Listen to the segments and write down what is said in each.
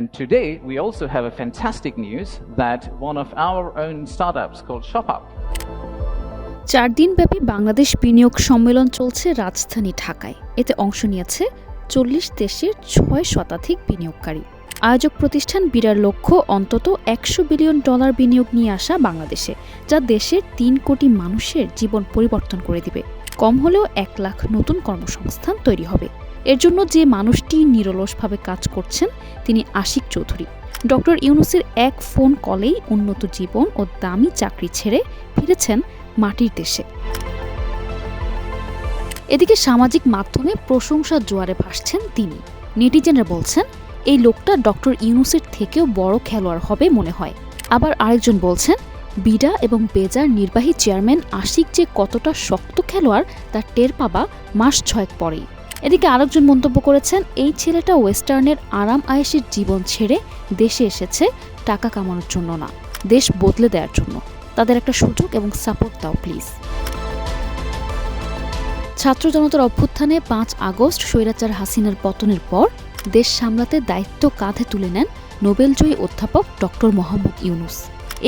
And today, we also have a fantastic news that one of our own startups called ShopUp. চার দিনব্যাপী বাংলাদেশ বিনিয়োগ সম্মেলন চলছে রাজধানী ঢাকায়। এতে অংশ নিয়েছে চল্লিশ দেশের ছয় শতাধিক বিনিয়োগকারী। আয়োজক প্রতিষ্ঠান বিরার লক্ষ্য অন্তত একশো বিলিয়ন ডলার বিনিয়োগ নিয়ে আসা বাংলাদেশে যা দেশের তিন কোটি মানুষের জীবন পরিবর্তন করে দিবে। কম হলেও এক লাখ নতুন কর্মসংস্থান তৈরি হবে। এর জন্য যে মানুষটি নিরলসভাবে কাজ করছেন, তিনি আশিক চৌধুরী। ডক্টর ইউনুসের এক ফোন কলেই উন্নত জীবন ও দামি চাকরি ছেড়ে ফিরেছেন মাটির দেশে। এদিকে সামাজিক মাধ্যমে প্রশংসার জোয়ারে ভাসছেন তিনি। নেটিজেনরা বলছেন, এই লোকটা ডক্টর ইউনুসের থেকেও বড় খেলোয়াড় হবে মনে হয়। আবার আরেকজন বলছেন, বিডা এবং বেজার নির্বাহী চেয়ারম্যান আশিক যে কতটা শক্ত খেলোয়াড় তার টের পাবা মাস ছয়েক পরেই। এদিকে আরেকজন মন্তব্য করেছেন, এই ছেলেটা ওয়েস্টার্নের আরাম আয়েসের জীবন ছেড়ে দেশে এসেছে, টাকা কামানোর জন্য না, দেশ বদলে দেওয়ার জন্য। তাদের একটা সুযোগ এবং সাপোর্ট দাও প্লিজ ছাত্র জনতার অভ্যুত্থানে পাঁচ আগস্ট স্বৈরাচার হাসিনার পতনের পর দেশ সামলাতে দায়িত্ব কাঁধে তুলে নেন নোবেলজয়ী অধ্যাপক ডক্টর মোহাম্মদ ইউনুস।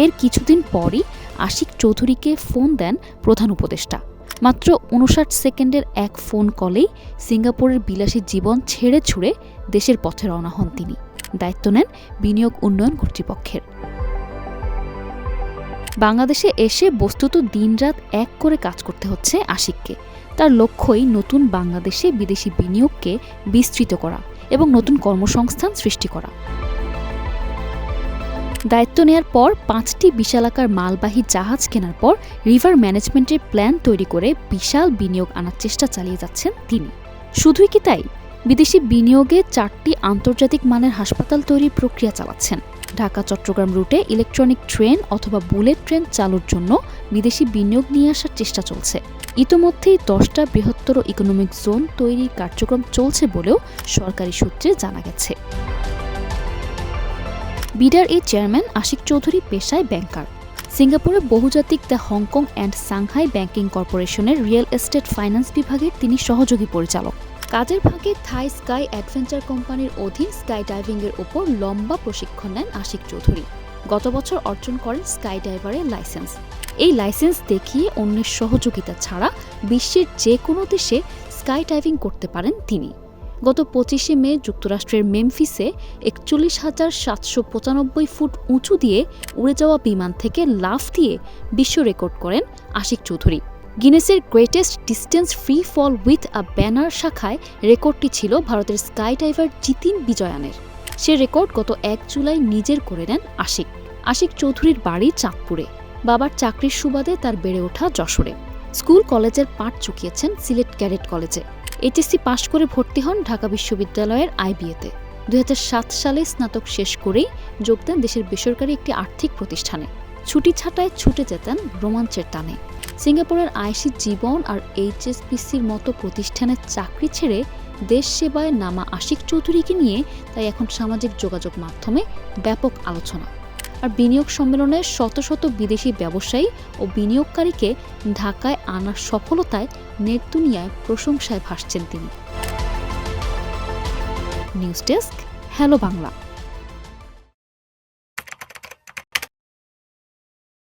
এর কিছুদিন পরই আশিক চৌধুরীকে ফোন দেন প্রধান উপদেষ্টা। মাত্র উনষাট সেকেন্ডের এক ফোন কলেই সিঙ্গাপুরের বিলাসী জীবন ছেড়ে ছুড়ে দেশের পথে রওনা হন তিনি। দায়িত্ব নেন বিনিয়োগ উন্নয়ন কর্তৃপক্ষের। বাংলাদেশে এসে বস্তুত দিনরাত এক করে কাজ করতে হচ্ছে আশিককে। তার লক্ষ্যই নতুন বাংলাদেশে বিদেশি বিনিয়োগকে বিস্তৃত করা এবং নতুন কর্মসংস্থান সৃষ্টি করা। দায়িত্ব নেয়ার পর পাঁচটি বিশালাকার মালবাহী জাহাজ কেনার পর রিভার ম্যানেজমেন্টের প্ল্যান তৈরি করে বিশাল বিনিয়োগ আনার চেষ্টা চালিয়ে যাচ্ছেন তিনি। শুধুই কি তাই? বিদেশি বিনিয়োগে চারটি আন্তর্জাতিক মানের হাসপাতাল তৈরির প্রক্রিয়া চালাচ্ছেন। ঢাকা, চট্টগ্রাম রুটে ইলেকট্রনিক ট্রেন অথবা বুলেট ট্রেন চালুর জন্য বিদেশি বিনিয়োগ নিয়ে আসার চেষ্টা চলছে। ইতোমধ্যেই দশটা বৃহত্তর ইকোনমিক জোন তৈরির কার্যক্রম চলছে বলেও সরকারি সূত্রে জানা গেছে। বিডার এই চেয়ারম্যান আশিক চৌধুরী পেশায় ব্যাংকার। সিঙ্গাপুরে বহুজাতিক the Hong Kong and Shanghai banking কর্পোরেশনের রিয়েল এস্টেট ফাইন্যান্স বিভাগের তিনি সহযোগী পরিচালক। কাজের ফাঁকে থাই স্কাই অ্যাডভেঞ্চার কোম্পানির অধীন স্কাই ডাইভিংয়ের ওপর লম্বা প্রশিক্ষণ নেন আশিক চৌধুরী। গত বছর অর্জন করেন স্কাই ডাইভারের লাইসেন্স। এই লাইসেন্স দেখিয়ে অন্যের সহযোগিতা ছাড়া বিশ্বের যে কোনো দেশে স্কাই ডাইভিং করতে পারেন তিনি। গত পঁচিশে মে যুক্তরাষ্ট্রের মেমফিসে একচল্লিশ হাজার সাতশো পঁচানব্বই ফুট উঁচু দিয়ে উড়ে যাওয়া বিমান থেকে লাফ দিয়ে বিশ্ব রেকর্ড করেন Ashiq Chowdhury. গিনেসের greatest distance free fall with a banner শাখায় রেকর্ডটি ছিল ভারতের স্কাই ডাইভার জিতিন বিজয়ানের। সে রেকর্ড গত এক জুলাই নিজের করে নেন আশিক। আশিক চৌধুরীর বাড়ি চাঁদপুরে। বাবার চাকরির সুবাদে তার বেড়ে ওঠা যশোরে। স্কুল কলেজের পাঠ চুকিয়েছেন সিলেট ক্যাডেট কলেজে। এইচএসসি পাশ করে ভর্তি হন ঢাকা বিশ্ববিদ্যালয়ের আইবিএতে। দুই হাজার সাত সালে স্নাতক শেষ করেই যোগ দেন দেশের বেসরকারি একটি আর্থিক প্রতিষ্ঠানে। ছুটি ছাটায় ছুটে যেতেন রোমাঞ্চের টানে। সিঙ্গাপুরের আইসি জীবন আর এইচএসপিসির মতো প্রতিষ্ঠানের চাকরি ছেড়ে দেশ সেবায় নামা আশিক চৌধুরীকে নিয়ে তাই এখন সামাজিক যোগাযোগ মাধ্যমে ব্যাপক আলোচনা। আর বিনিয়োগ সম্মেলনে শত শত বিদেশি ব্যবসায়ী ও বিনিয়োগকারীকে ঢাকায় আনার সফলতায় নেতুনিয়ায় প্রশংসায় ভাসছেন তিনি। News desk, hello Bangla.